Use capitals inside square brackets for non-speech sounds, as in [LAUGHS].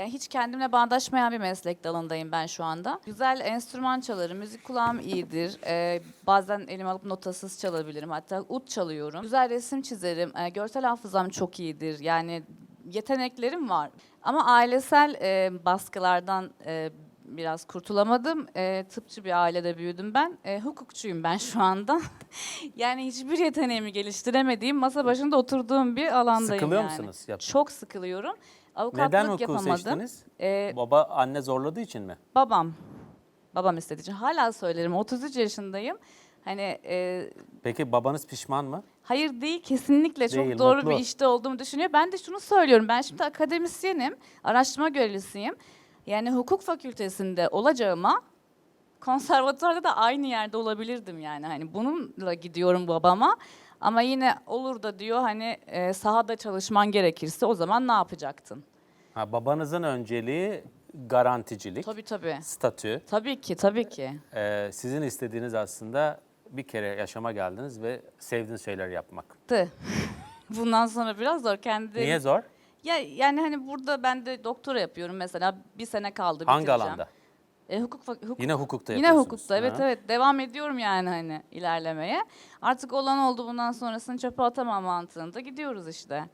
Yani hiç kendimle bağdaşmayan bir meslek dalındayım ben şu anda. Güzel enstrüman çalarım, müzik kulağım iyidir. Ee, bazen elime alıp notasız çalabilirim. Hatta ut çalıyorum. Güzel resim çizerim. Ee, görsel hafızam çok iyidir. Yani yeteneklerim var. Ama ailesel e, baskılardan e, biraz kurtulamadım. E, tıpçı bir ailede büyüdüm ben. E, hukukçuyum ben şu anda. [LAUGHS] yani hiçbir yeteneğimi geliştiremediğim, masa başında oturduğum bir alandayım Sıkılıyor yani. musunuz? Yap- Çok sıkılıyorum. Avukatlık Neden hukuku yapamadım. seçtiniz? E, Baba anne zorladığı için mi? babam. Babam istediği için. Hala söylerim 33 yaşındayım. Hani e, Peki babanız pişman mı? Hayır değil kesinlikle çok Değil, doğru mutlu. bir işte olduğumu düşünüyor. Ben de şunu söylüyorum. Ben şimdi akademisyenim, araştırma görevlisiyim. Yani hukuk fakültesinde olacağıma konservatuvarda da aynı yerde olabilirdim yani. Hani bununla gidiyorum babama. Ama yine olur da diyor hani e, sahada çalışman gerekirse o zaman ne yapacaktın? Ha, babanızın önceliği garanticilik, Tabii tabii. statü. Tabii ki tabii ki. Ee, sizin istediğiniz aslında bir kere yaşama geldiniz ve sevdiğiniz şeyler yapmak. Tı. [LAUGHS] Bundan sonra biraz zor kendi. Niye zor? Ya yani hani burada ben de doktora yapıyorum mesela bir sene kaldı Hangi bitireceğim. alanda? E, hukuk, hukuk Yine hukukta Yine yapıyorsunuz. hukukta evet Ha. evet devam ediyorum yani hani ilerlemeye. Artık olan oldu bundan sonrasını çöpe atamam mantığında gidiyoruz işte.